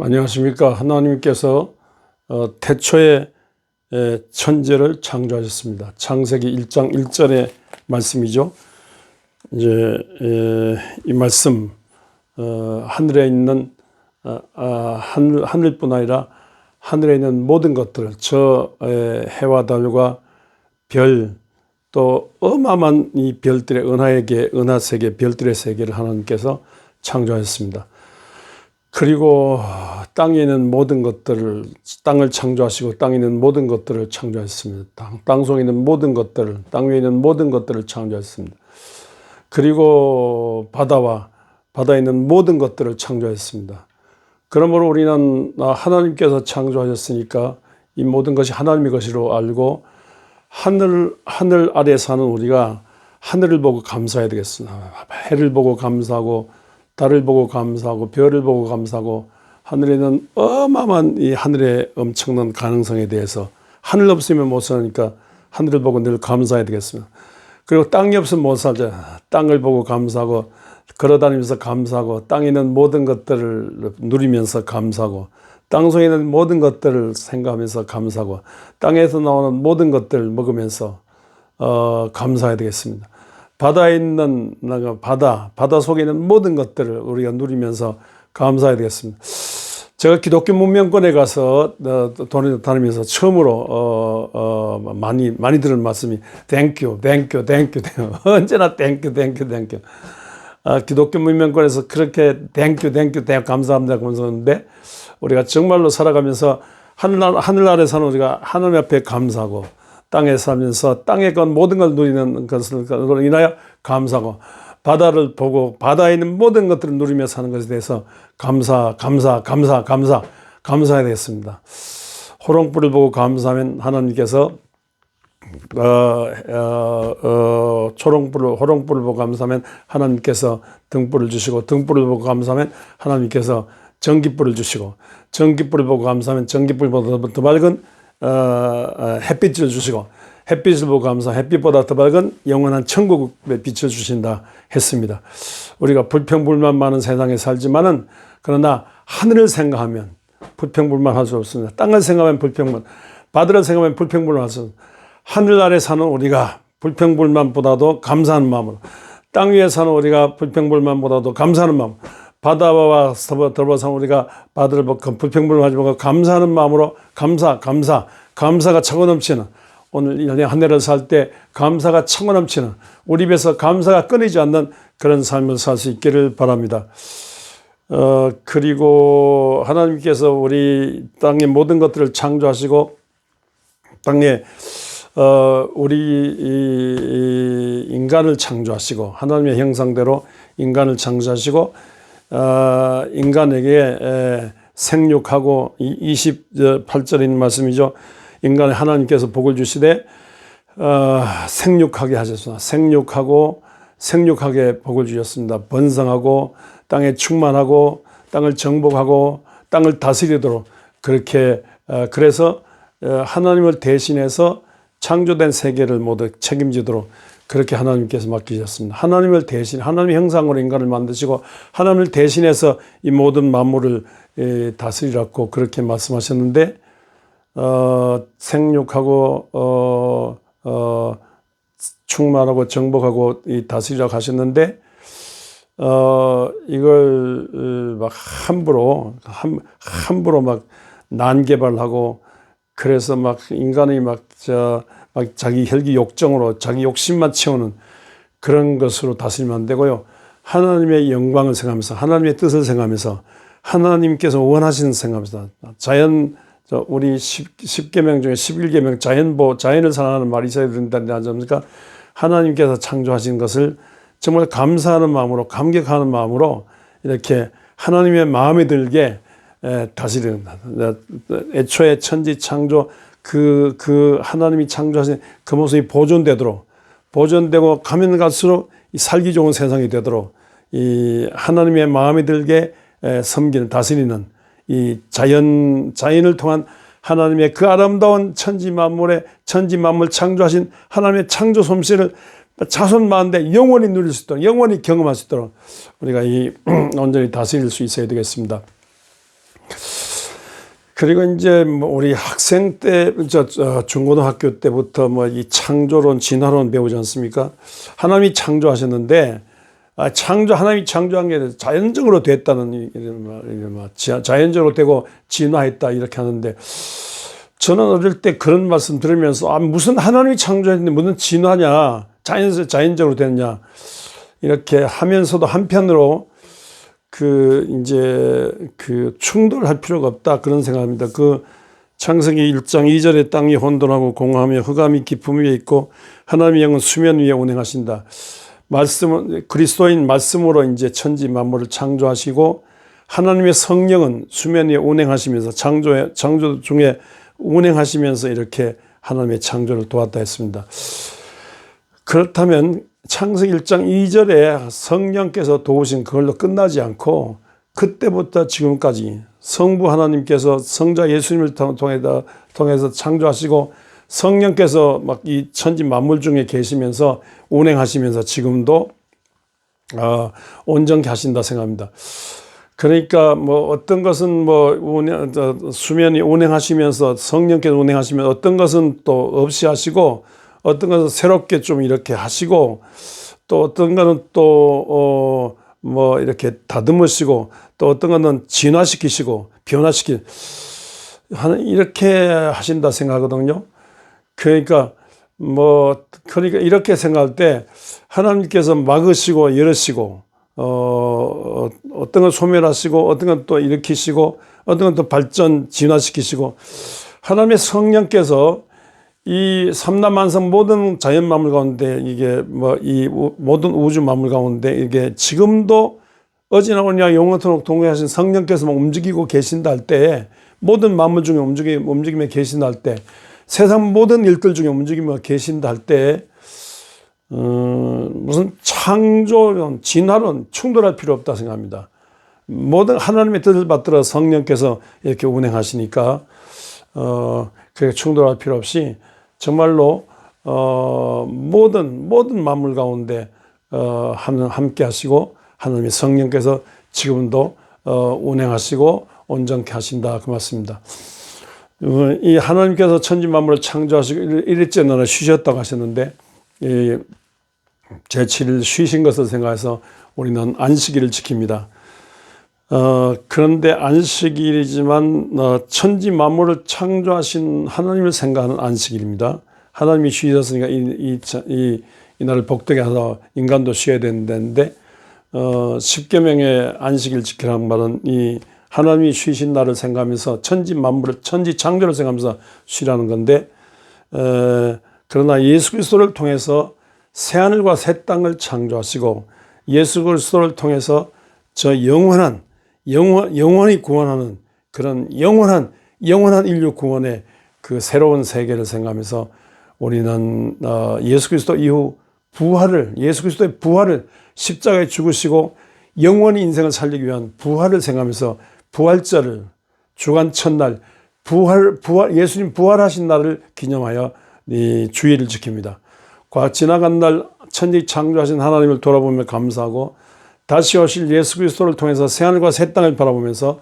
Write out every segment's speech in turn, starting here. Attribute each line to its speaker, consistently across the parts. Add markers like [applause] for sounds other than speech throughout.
Speaker 1: 안녕하십니까. 하나님께서 어, 태초에 에, 천재를 창조하셨습니다. 창세기 1장 1절의 말씀이죠. 이제 에, 이 말씀 어, 하늘에 있는 아, 아, 하늘, 하늘뿐 아니라 하늘에 있는 모든 것들, 저 에, 해와 달과 별, 또 어마어마한 이 별들의 은하에게 은하 세계, 별들의 세계를 하나님께서 창조하셨습니다. 그리고 땅에 있는 모든 것들을 땅을 창조하시고 땅에 있는 모든 것들을 창조하셨습니다. 땅, 땅 속에 있는 모든 것들을 땅 위에 있는 모든 것들을 창조하셨습니다. 그리고 바다와 바다에 있는 모든 것들을 창조했습니다. 그러므로 우리는 하나님께서 창조하셨으니까 이 모든 것이 하나님의 것이로 알고 하늘 하늘 아래 사는 우리가 하늘을 보고 감사해야 되겠습니다. 해를 보고 감사하고 달을 보고 감사하고 별을 보고 감사하고 하늘에 는 어마어마한 이 하늘의 엄청난 가능성에 대해서 하늘 없으면 못 사니까 하늘을 보고 늘 감사해야 되겠습니다. 그리고 땅이 없으면 못 살죠. 땅을 보고 감사하고 걸어다니면서 감사하고 땅에 있는 모든 것들을 누리면서 감사하고 땅 속에 있는 모든 것들을 생각하면서 감사하고 땅에서 나오는 모든 것들을 먹으면서 어, 감사해야 되겠습니다. 바다에 있는 바다, 바다 속에 있는 모든 것들을 우리가 누리면서 감사해야 되겠습니다. 제가 기독교 문명권에 가서 어, 다니면서 처음으로 어, 어, 많이 많이 들은 말씀이 땡큐, 땡큐, 땡큐, 언제나 땡큐, 땡큐, 땡큐. 아, 기독교 문명권에서 그렇게 땡큐, 땡큐, 땡큐 감사합니다 그러는데 우리가 정말로 살아가면서 하늘 하늘 아래 사는 우리가 하나님 앞에 감사하고 땅에 살면서 땅의 건 모든 걸 누리는 것을 인하여 감사하고 바다를 보고 바다에 있는 모든 것들을 누리며 사는 것에 대해서 감사, 감사, 감사, 감사, 감사해야 되겠습니다. 호롱불을 보고 감사하면 하나님께서 어, 어, 어, 초롱불을, 호롱불을 보고 감사하면 하나님께서 등불을 주시고 등불을 보고 감사하면 하나님께서 전기불을 주시고 전기불을 보고 감사하면 전기불보다 더 밝은 어, 어, 햇빛을 주시고 햇빛을 보고 감사 햇빛보다 더 밝은 영원한 천국의 빛을 주신다 했습니다. 우리가 불평불만 많은 세상에 살지만은 그러나 하늘을 생각하면 불평불만 할 수 없습니다. 땅을 생각하면 불평불, 바다를 생각하면 불평불만 할 수 없습니다. 하늘 아래 사는 우리가 불평불만보다도 감사하는 마음으로 땅 위에 사는 우리가 불평불만보다도 감사하는 마음 바다와 더불어서 우리가 바다를 보고 불평불만하지 말고 감사하는 마음으로 감사, 감사, 감사가 차고 넘치는. 오늘 한 해를 살 때 감사가 차고 넘치는. 우리 입에서 감사가 끊이지 않는 그런 삶을 살 수 있기를 바랍니다. 어, 그리고 하나님께서 우리 땅의 모든 것들을 창조하시고 땅에 어, 우리 인간을 창조하시고 하나님의 형상대로 인간을 창조하시고 어, 인간에게 에, 생육하고 28절에 있는 말씀이죠. 인간의 하나님께서 복을 주시되 어, 생육하게 하셨습니다. 생육하고 생육하게 복을 주셨습니다. 번성하고 땅에 충만하고 땅을 정복하고 땅을 다스리도록 그렇게 어, 그래서 어, 하나님을 대신해서 창조된 세계를 모두 책임지도록 그렇게 하나님께서 맡기셨습니다. 하나님을 대신 하나님의 형상으로 인간을 만드시고 하나님을 대신해서 이 모든 만물을 다스리라고 그렇게 말씀하셨는데 어, 생육하고 어, 어, 충만하고 정복하고 이 다스리라고 하셨는데 어, 이걸 막 함부로 함, 함부로 막 난개발하고 그래서 막 인간이 막저 막 자기 혈기 욕정으로 자기 욕심만 채우는 그런 것으로 다스리면 안 되고요. 하나님의 영광을 생각하면서 하나님의 뜻을 생각하면서 하나님께서 원하시는 생각하면서 자연 우리 10, 계명 중에 11계명 자연보 자연을 사랑하는 말이 있어야 된다는 않습니까? 하나님께서 창조하신 것을 정말 감사하는 마음으로 감격하는 마음으로 이렇게 하나님의 마음에 들게 다스리는 애초에 천지 창조 그, 그 하나님이 창조하신 그 모습이 보존되도록 보존되고 가면 갈수록 살기 좋은 세상이 되도록 이 하나님의 마음에 들게 섬기는 다스리는 이 자연 자연을 통한 하나님의 그 아름다운 천지 만물의 천지 만물 창조하신 하나님의 창조 솜씨를 자손 많은데 영원히 누릴 수 있도록 영원히 경험할 수 있도록 우리가 이 [clears throat] 온전히 다스릴 수 있어야 되겠습니다. 그리고 이제 뭐 우리 학생 때, 저, 저 중고등학교 때부터 뭐 이 창조론, 진화론 배우지 않습니까? 하나님이 창조하셨는데, 아, 창조, 하나님이 창조한 게 자연적으로 됐다는, 이- 이런 말, 자연적으로 되고 진화했다, 이렇게 하는데, 저는 어릴 때 그런 말씀 들으면서, 아, 무슨 하나님이 창조했는데 무슨 진화냐, 자연, 자연적으로 됐냐, 이렇게 하면서도 한편으로 그 이제 그 충돌할 필요가 없다 그런 생각합니다. 그 창세기 1장 2절에 땅이 혼돈하고 공허하며 흑암이 깊음 위에 있고 하나님의 영은 수면 위에 운행하신다. 말씀은 그리스도인 말씀으로 이제 천지 만물을 창조하시고 하나님의 성령은 수면 위에 운행하시면서 창조 창조 중에 운행하시면서 이렇게 하나님의 창조를 도왔다 했습니다. 그렇다면 창세기 1장 2절에 성령께서 도우신 그걸로 끝나지 않고 그때부터 지금까지 성부 하나님께서 성자 예수님을 통해서, 창조하시고 성령께서 막 이 천지 만물 중에 계시면서 운행하시면서 지금도 어, 온전케 하신다 생각합니다. 그러니까 뭐 어떤 것은 뭐 운행, 저, 수면이 운행하시면서 성령께서 운행하시면 어떤 것은 또 없이 하시고 어떤 것은 새롭게 좀 이렇게 하시고 또 어떤 거는 또, 어, 뭐 이렇게 다듬으시고 또 어떤 거는 진화시키시고 변화시키 하는 이렇게 하신다 생각하거든요. 그러니까 뭐 그러니까 이렇게 생각할 때 하나님께서 막으시고 열으시고 어 어떤 건 소멸하시고 어떤 건 또 일으키시고 어떤 건 또 발전 진화시키시고 하나님의 성령께서 이 삼라만성 모든 자연 만물 가운데 이게 뭐 이 모든 우주 만물 가운데 이게 지금도 어제나 오냐 영원토록 동행하신 성령께서 막 움직이고 계신다 할 때 모든 만물 중에 움직이 움직임에 계신다 할 때 세상 모든 일들 중에 움직이며 계신다 할때 어, 무슨 창조론, 진화론 충돌할 필요 없다 생각합니다. 모든 하나님의 뜻을 받들어 성령께서 이렇게 운행하시니까 어, 그게 충돌할 필요 없이 정말로 어, 모든 모든 만물 가운데 어, 하나님 함께 하시고 하나님의 성령께서 지금도 어, 운행하시고 온전케 하신다 그 말씀입니다. 어, 이 하나님께서 천지 만물을 창조하시고 일- 일일째 너는 쉬셨다고 하셨는데 이 제7일 쉬신 것을 생각해서 우리는 안식일을 지킵니다. 어, 그런데 안식일이지만 어, 천지 만물을 창조하신 하나님을 생각하는 안식일입니다. 하나님이 쉬셨으니까 이, 이, 자- 이, 이 날을 복되게 하서 인간도 쉬어야 되는데 어, 십계명의 안식일 지키라는 말은 이 하나님이 쉬신 날을 생각하면서 천지 만물을 천지 창조를 생각하면서 쉬라는 건데 에, 그러나 예수 그리스도를 통해서 새 하늘과 새 땅을 창조하시고 예수 그리스도를 통해서 저 영원한 영원 영원히 구원하는 그런 영원한 영원한 인류 구원의 그 새로운 세계를 생각하면서 우리는 어, 예수 그리스도 이후 부활을 예수 그리스도의 부활을 십자가에 죽으시고 영원히 인생을 살리기 위한 부활을 생각하면서 부활절을 주간 첫날 부활 부활 예수님 부활하신 날을 기념하여 이 주일을 지킵니다. 과 지나간 날 천지 창조하신 하나님을 돌아보며 감사하고 다시 오실 예수 그리스도를 통해서 새 하늘과 새 땅을 바라보면서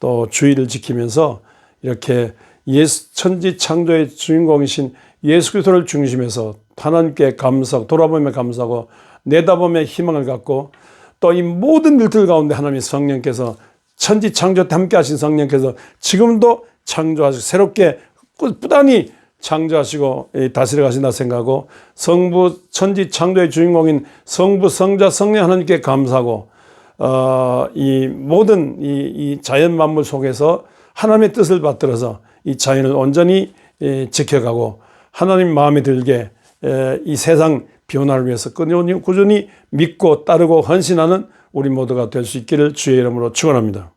Speaker 1: 또 주의를 지키면서 이렇게 예수 천지 창조의 주인공이신 예수 그리스도를 중심해서 하나님께 감사하고 돌아보며 감사하고 내다보며 희망을 갖고 또 이 모든 일들 가운데 하나님의 성령께서 천지 창조 때 함께 하신 성령께서 지금도 창조하시고 새롭게 꾸준히 창조하시고 이 다스려 가신다 생각하고 성부 천지 창조의 주인공인 성부 성자 성령 하나님께 감사하고 어, 이 모든 이, 이 자연 만물 속에서 하나님의 뜻을 받들어서 이 자연을 온전히 예, 지켜가고 하나님 마음에 들게 에, 이 세상 변화를 위해서 꾸준히, 꾸준히 믿고 따르고 헌신하는 우리 모두가 될 수 있기를 주의 이름으로 축원합니다.